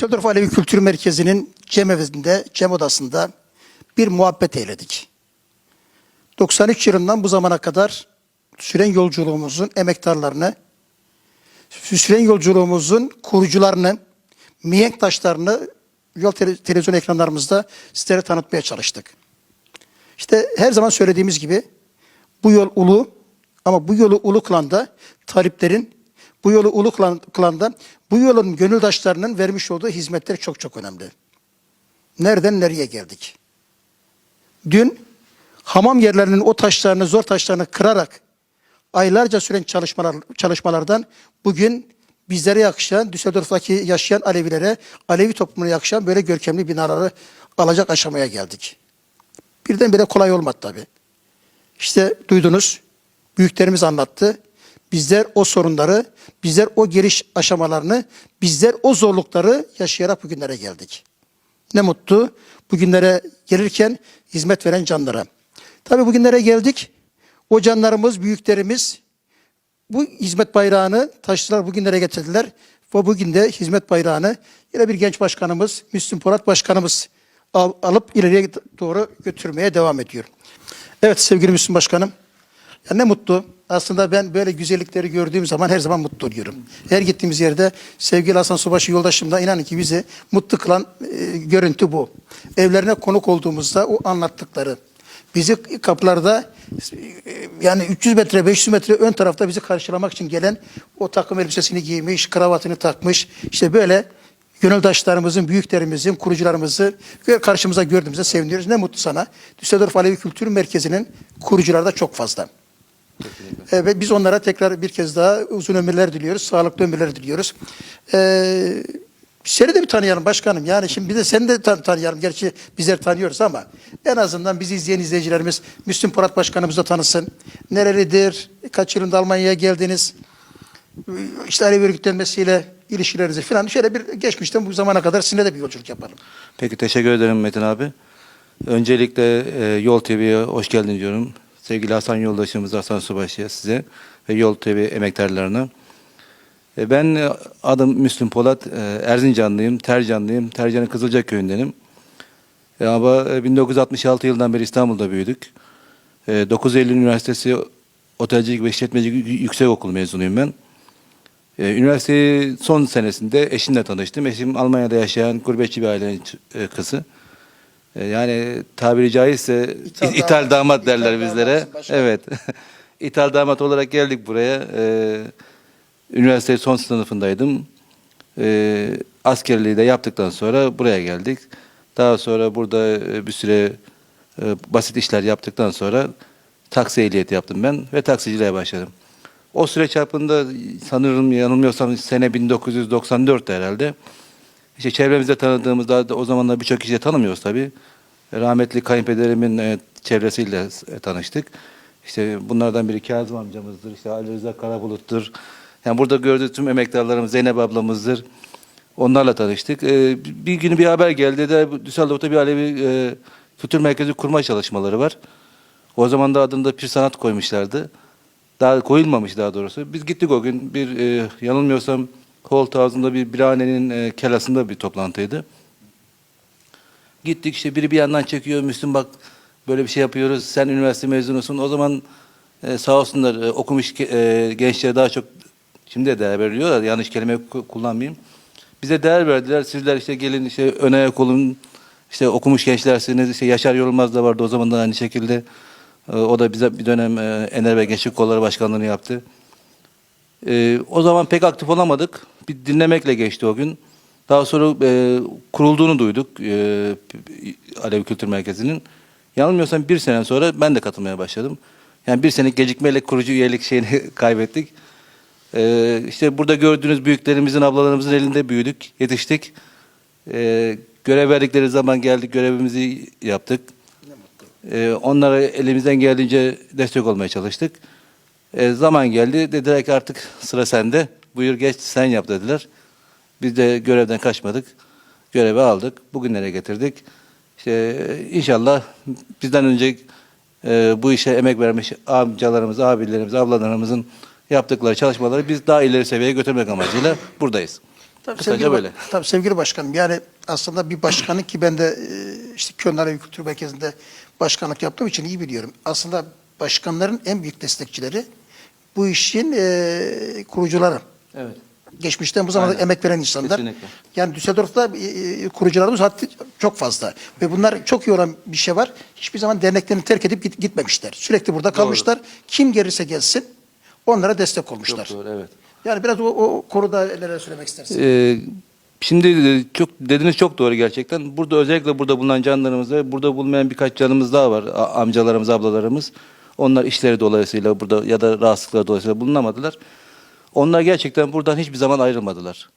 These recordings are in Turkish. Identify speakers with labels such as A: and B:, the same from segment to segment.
A: Düsseldorf Alevi Kültür Merkezi'nin cem evinde, cem odasında bir muhabbet eyledik. 93 yılından bu zamana kadar süren yolculuğumuzun emektarlarını, süren yolculuğumuzun kurucularını, mihenk taşlarını yol tele- televizyon ekranlarımızda sizlere tanıtmaya çalıştık. İşte her zaman söylediğimiz gibi bu yol ulu ama bu yolu ulu kılan da taliplerin, bu yolu ulu kılan, bu yolun gönüldaşlarının vermiş olduğu hizmetler çok çok önemli. Nereden nereye geldik? Dün hamam yerlerinin o taşlarını, zor taşlarını kırarak aylarca süren çalışmalar, çalışmalardan bugün bizlere yakışan, Düsseldorf'taki yaşayan Alevilere, Alevi toplumuna yakışan böyle görkemli binaları alacak aşamaya geldik. Birdenbire kolay olmadı tabii. İşte duydunuz, büyüklerimiz anlattı. Bizler o sorunları, bizler o giriş aşamalarını, bizler o zorlukları yaşayarak bugünlere geldik. Ne mutlu bugünlere gelirken hizmet veren canlara. Tabii bugünlere geldik. O canlarımız, büyüklerimiz bu hizmet bayrağını taştılar bugünlere getirdiler. Ve bugün de hizmet bayrağını yine bir genç başkanımız, Müslüm Polat başkanımız al- alıp ileriye doğru götürmeye devam ediyor. Evet sevgili Müslüm Başkanım. Ya ne mutlu. Aslında ben böyle güzellikleri gördüğüm zaman her zaman mutlu oluyorum. Her gittiğimiz yerde sevgili Hasan Subaşı yoldaşımda inanın ki bizi mutlu kılan e, görüntü bu. Evlerine konuk olduğumuzda o anlattıkları. Bizi kapılarda e, yani 300 metre 500 metre ön tarafta bizi karşılamak için gelen o takım elbisesini giymiş, kravatını takmış. işte böyle gönüldaşlarımızın, büyüklerimizin, kurucularımızı karşımıza gördüğümüzde seviniyoruz. Ne mutlu sana. Düsseldorf Alevi Kültür Merkezi'nin kurucuları da çok fazla. Evet, biz onlara tekrar bir kez daha uzun ömürler diliyoruz, sağlıklı ömürler diliyoruz. Ee, seni de bir tanıyalım başkanım. Yani şimdi bir de seni de tan- tanıyalım. Gerçi bizler tanıyoruz ama en azından bizi izleyen izleyicilerimiz Müslüm Polat Başkanımızı da tanısın. Nerelidir, kaç yılında Almanya'ya geldiniz, işte Alevi örgütlenmesiyle ilişkilerinizi falan şöyle bir geçmişten bu zamana kadar sizinle de bir yolculuk yapalım.
B: Peki teşekkür ederim Metin abi. Öncelikle e, Yol TV'ye hoş geldin diyorum. Sevgili Hasan yoldaşımız Hasan Subaşı'ya size ve Yol TV emektarlarına. E, ben e, adım Müslüm Polat, e, Erzincanlıyım, Tercanlıyım, Tercan'ın Kızılca köyündenim. Ama e, 1966 yılından beri İstanbul'da büyüdük. E, 9 Eylül Üniversitesi Otelcilik ve İşletmecilik Yüksek Okulu mezunuyum ben. Üniversiteyi son senesinde eşimle tanıştım. Eşim Almanya'da yaşayan gurbetçi bir ailenin ç- e, Yani tabiri caizse
A: İthal
B: ithal,
A: damat,
B: damat
A: ithal
B: derler bizlere.
A: damatsın başkanım.
B: Evet. ithal damat olarak geldik buraya. Ee, Üniversite son sınıfındaydım. Ee, Askerliği de yaptıktan sonra buraya geldik. Daha sonra burada e, bir süre e, basit işler yaptıktan sonra taksi ehliyeti yaptım ben ve taksiciliğe başladım. O süre çapında sanırım yanılmıyorsam sene 1994 herhalde. İşte çevremizde tanıdığımızda da o zamanlar birçok kişiyi tanımıyoruz tabii. Rahmetli kayınpederimin e, çevresiyle e, tanıştık. İşte bunlardan biri Kazım amcamızdır, işte Ali Rıza Karabulut'tur. Yani burada gördüğünüz tüm emektarlarımız Zeynep ablamızdır. Onlarla tanıştık. E, bir gün bir haber geldi de Düsseldorf'ta bir Alevi kültür merkezi kurma çalışmaları var. O zaman da adını Pir Sanat koymuşlardı. Daha koyulmamış daha doğrusu. Biz gittik o gün bir e, yanılmıyorsam Holt ağzında bir birhanenin e, kelasında bir toplantıydı. Gittik işte biri bir yandan çekiyor Müslüm bak böyle bir şey yapıyoruz sen üniversite mezunusun. O zaman e, sağ olsunlar e, okumuş e, gençlere daha çok şimdi de değer veriliyor da yanlış kelime ku- kullanmayayım. Bize değer verdiler. Sizler işte gelin işte ön ayak olun. İşte okumuş gençlersiniz. İşte Yaşar Yorulmaz da vardı o zaman da aynı şekilde. E, O da bize bir dönem e, Ener ve Gençlik Kolları Başkanlığı'nı yaptı. E, o zaman pek aktif olamadık. Bir dinlemekle geçti o gün. Daha sonra e, kurulduğunu duyduk e, Alevi Kültür Merkezi'nin. Yanılmıyorsam bir sene sonra ben de katılmaya başladım. Yani bir senelik gecikmeyle kurucu üyelik şeyini kaybettik. E, işte burada gördüğünüz büyüklerimizin, ablalarımızın elinde büyüdük, yetiştik. E, görev verdikleri zaman geldik, görevimizi yaptık. E, onlara elimizden geldiğince destek olmaya çalıştık. E, zaman geldi. Dediler ki artık sıra sende. Buyur geç sen yap dediler. Biz de görevden kaçmadık. Görevi aldık. Bugünlere getirdik. İşte inşallah bizden önce e, bu işe emek vermiş amcalarımız, abilerimiz, ablalarımızın yaptıkları çalışmaları biz daha ileri seviyeye götürmek amacıyla buradayız.
A: Tabii
B: Kısaca
A: sevgili,
B: böyle.
A: tabii sevgili başkanım yani aslında bir başkanın ki ben de e, işte Köln Alevi Kültür Merkezi'nde başkanlık yaptığım için iyi biliyorum. Aslında başkanların en büyük destekçileri bu işin e, kurucuları.
B: Evet.
A: Geçmişten bu zamanda
B: Aynen.
A: emek veren insanlar.
B: Kesinlikle.
A: Yani Düsseldorf'ta e, e, kurucularımız hatta çok fazla. Ve bunlar çok iyi olan bir şey var. Hiçbir zaman derneklerini terk edip git- gitmemişler. Sürekli burada kalmışlar. Kim gelirse gelsin onlara destek olmuşlar.
B: Çok doğru evet.
A: Yani biraz o, o konuda neler söylemek istersin?
B: Ee, şimdi çok dediğiniz çok doğru gerçekten. Burada özellikle burada bulunan canlarımız ve burada bulunmayan birkaç canımız daha var. Amcalarımız, ablalarımız. Onlar işleri dolayısıyla burada ya da rahatsızlıkları dolayısıyla bulunamadılar. Onlar gerçekten buradan hiçbir zaman ayrılmadılar.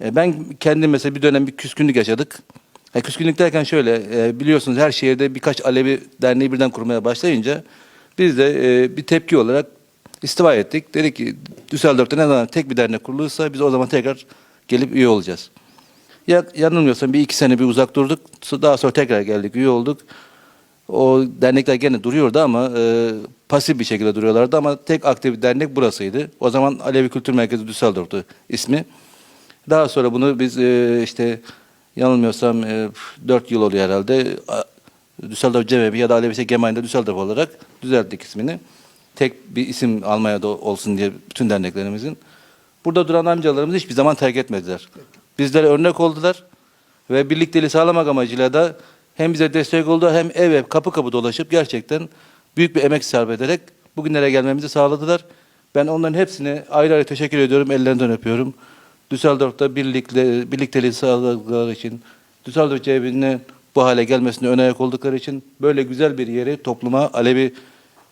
B: E, Ben kendim mesela bir dönem bir küskünlük yaşadık. E, küskünlük derken şöyle, e, biliyorsunuz her şehirde birkaç Alevi derneği birden kurmaya başlayınca biz de e, bir tepki olarak istifa ettik. Dedik ki Düsseldorf'ta ne zaman tek bir dernek kurulursa biz o zaman tekrar gelip üye olacağız. Ya, yanılmıyorsam bir iki sene bir uzak durduk. Daha sonra tekrar geldik, üye olduk. O dernekler gene duruyordu ama e, pasif bir şekilde duruyorlardı ama tek aktif dernek burasıydı. O zaman Alevi Kültür Merkezi Düsseldorf'tu ismi. Daha sonra bunu biz e, işte yanılmıyorsam e, 4 yıl oluyor herhalde. Düsseldorf Cemevi ya da Alevisi Gemeinde Düsseldorf olarak düzelttik ismini. Tek bir isim Almanya'da olsun diye bütün derneklerimizin. Burada duran amcalarımız hiçbir zaman terk etmediler. Bizlere örnek oldular ve birlikteliği sağlamak amacıyla da hem bize destek oldu hem ev ev kapı kapı dolaşıp gerçekten büyük bir emek sarf ederek bugünlere gelmemizi sağladılar. Ben onların hepsine ayrı ayrı teşekkür ediyorum, ellerinden öpüyorum. Düsseldorf'ta birlikte, birlikteliği sağladıkları için, Düsseldorf cebine bu hale gelmesine ön ayak oldukları için böyle güzel bir yeri topluma, Alevi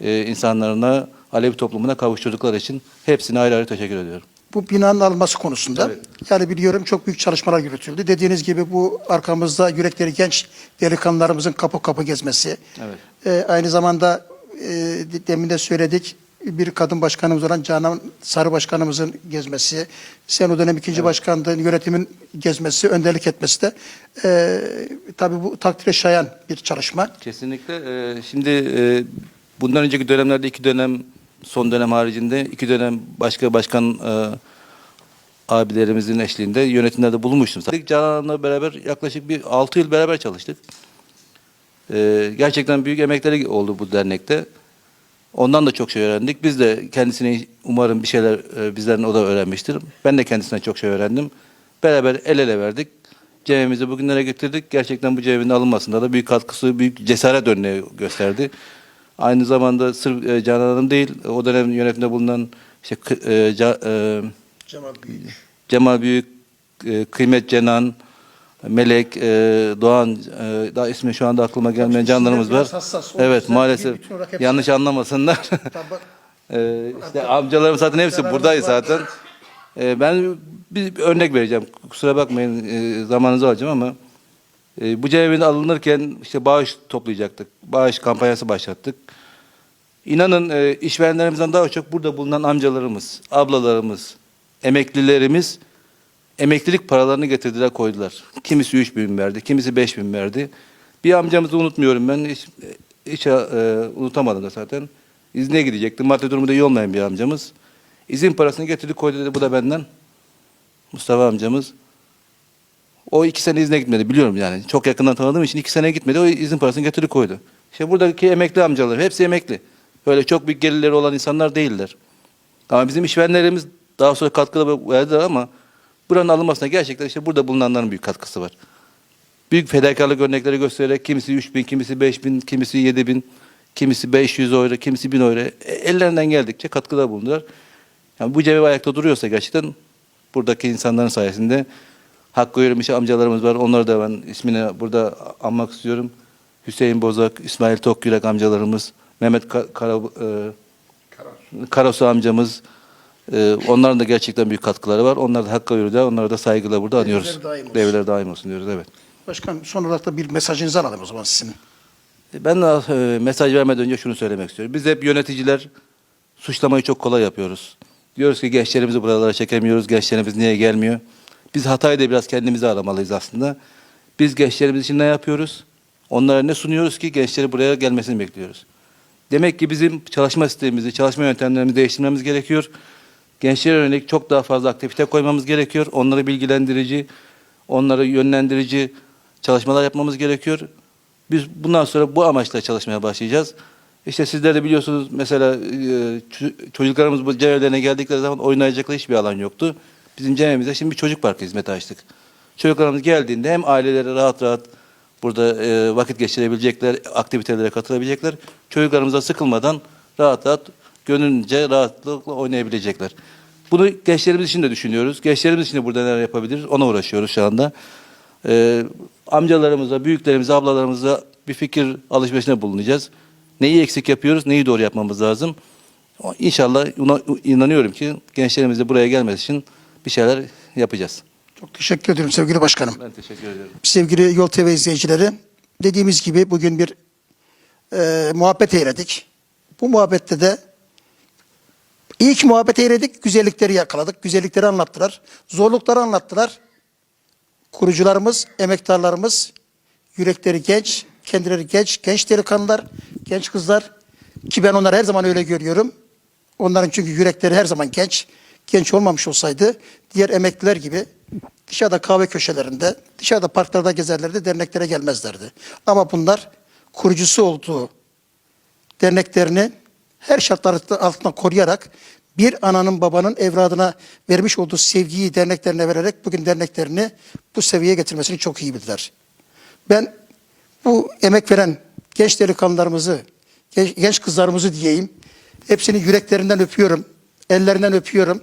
B: e, insanlarına, Alevi toplumuna kavuşturdukları için hepsine ayrı ayrı teşekkür ediyorum.
A: Bu binanın alınması konusunda.
B: Evet.
A: Yani biliyorum çok büyük çalışmalar yürütüldü. Dediğiniz gibi bu arkamızda yürekleri genç delikanlılarımızın kapı kapı gezmesi.
B: Evet.
A: Ee, aynı zamanda e, demin de söyledik bir kadın başkanımız olan Canan Sarı başkanımızın gezmesi, sen o dönem ikinci başkanlığın yönetimin gezmesi, önderlik etmesi de e, tabii bu takdire şayan bir çalışma.
B: Kesinlikle. Ee, şimdi e, bundan önceki dönemlerde iki dönem, son dönem haricinde iki dönem başka başkan e, abilerimizin eşliğinde yönetimlerde bulunmuştum. Canan Hanım'la beraber yaklaşık bir altı yıl beraber çalıştık. Ee, gerçekten büyük emekleri oldu bu dernekte. Ondan da çok şey öğrendik. Biz de kendisine umarım bir şeyler e, bizden o da öğrenmiştir. Ben de kendisinden çok şey öğrendim. Beraber el ele verdik. Cemimizi bugünlere getirdik. Gerçekten bu cemevimin alınmasında da büyük katkısı, büyük cesaret örneği gösterdi. Aynı zamanda sırf e, Canan Hanım değil, o dönem yönetimde bulunan işte e, Ca- e,
A: Cemal Büyük.
B: Cemal Büyük, Kıymet Cenan, Melek, Doğan, daha ismi şu anda aklıma gelmeyen canlarımız var.
A: hassas.
B: Evet maalesef yanlış anlamasınlar.
A: Tabii.
B: e, işte amcalarım zaten hepsi buradayız zaten. E, ben bir, bir örnek vereceğim. Kusura bakmayın e, zamanınızı alacağım ama e, bu cevabin alınırken işte bağış toplayacaktık. Bağış kampanyası başlattık. İnanın e, işverenlerimizden daha çok burada bulunan amcalarımız, ablalarımız, emeklilerimiz emeklilik paralarını getirdiler koydular. Kimisi 3 bin verdi, kimisi 5 bin verdi. Bir amcamızı unutmuyorum ben. Hiç, hiç e, unutamadım da zaten. İzne gidecekti. Maddi durumu da iyi olmayan bir amcamız. İzin parasını getirdi koydu dedi bu da benden. Mustafa amcamız. O iki sene izne gitmedi biliyorum yani. Çok yakından tanıdığım için iki sene gitmedi. O izin parasını getirdi koydu. İşte buradaki emekli amcalar hepsi emekli. Böyle çok büyük gelirleri olan insanlar değiller. Ama bizim işverenlerimiz daha sonra katkıda verdiler ama buranın alınmasına gerçekten işte burada bulunanların büyük katkısı var. Büyük fedakarlık örnekleri göstererek kimisi 3 bin, kimisi 5 bin, kimisi 7 bin, kimisi 500 euro, kimisi 1000 euro. Ellerinden geldikçe katkıda bulundular. Yani bu cemevi ayakta duruyorsa gerçekten buradaki insanların sayesinde Hakkı Yürümüş amcalarımız var. Onları da ben ismini burada anmak istiyorum. Hüseyin Bozak, İsmail Tokyürek amcalarımız, Mehmet Ka- Kara, e, Karasu amcamız. e, onların da gerçekten büyük katkıları var. Onlar da Hakkı Yürü'de, onlara da saygıyla burada anıyoruz.
A: Devleri daim olsun.
B: Devleri daim olsun diyoruz, evet.
A: Başkan son olarak da bir mesajınızı alalım o zaman sizin.
B: Ben de e, mesaj vermeden önce şunu söylemek istiyorum. Biz hep yöneticiler suçlamayı çok kolay yapıyoruz. Diyoruz ki gençlerimizi buralara çekemiyoruz, gençlerimiz niye gelmiyor? Biz hatayı da biraz kendimize aramalıyız aslında. Biz gençlerimiz için ne yapıyoruz? Onlara ne sunuyoruz ki gençleri buraya gelmesini bekliyoruz. Demek ki bizim çalışma sistemimizi, çalışma yöntemlerimizi değiştirmemiz gerekiyor. gençlere yönelik çok daha fazla aktivite koymamız gerekiyor. Onları bilgilendirici, onları yönlendirici çalışmalar yapmamız gerekiyor. Biz bundan sonra bu amaçla çalışmaya başlayacağız. İşte sizler de biliyorsunuz mesela e, çocuklarımız bu cemevilerine geldikleri zaman oynayacakları hiçbir alan yoktu. Bizim cemevimizde şimdi bir çocuk parkı hizmeti açtık. Çocuklarımız geldiğinde hem aileleri rahat rahat burada e, vakit geçirebilecekler, aktivitelere katılabilecekler. Çocuklarımıza sıkılmadan rahat rahat gönlünce rahatlıkla oynayabilecekler. Bunu gençlerimiz için de düşünüyoruz. Gençlerimiz için de burada neler yapabiliriz ona uğraşıyoruz şu anda. Ee, amcalarımıza, büyüklerimize, ablalarımıza bir fikir alışverişine bulunacağız. Neyi eksik yapıyoruz, neyi doğru yapmamız lazım. İnşallah inanıyorum ki gençlerimiz de buraya gelmesi için bir şeyler yapacağız.
A: Çok teşekkür ediyorum sevgili başkanım.
B: Ben teşekkür ederim.
A: Sevgili Yol TV izleyicileri, dediğimiz gibi bugün bir e, muhabbet eyledik. Bu muhabbette de ilk muhabbet eyledik, güzellikleri yakaladık, güzellikleri anlattılar, zorlukları anlattılar. Kurucularımız, emektarlarımız, yürekleri genç, kendileri genç, genç delikanlılar, genç kızlar ki ben onları her zaman öyle görüyorum. Onların çünkü yürekleri her zaman genç. Genç olmamış olsaydı diğer emekliler gibi dışarıda kahve köşelerinde, dışarıda parklarda gezerlerdi, derneklere gelmezlerdi. Ama bunlar kurucusu olduğu derneklerini her şartlar altında koruyarak bir ananın babanın evladına vermiş olduğu sevgiyi derneklerine vererek bugün derneklerini bu seviyeye getirmesini çok iyi bildiler. Ben bu emek veren genç delikanlılarımızı, genç, genç kızlarımızı diyeyim, hepsini yüreklerinden öpüyorum, ellerinden öpüyorum.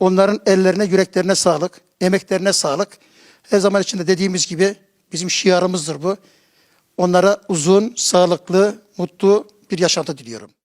A: Onların ellerine, yüreklerine sağlık, emeklerine sağlık. Her zaman içinde dediğimiz gibi bizim şiarımızdır bu. Onlara uzun, sağlıklı, mutlu bir yaşantı diliyorum.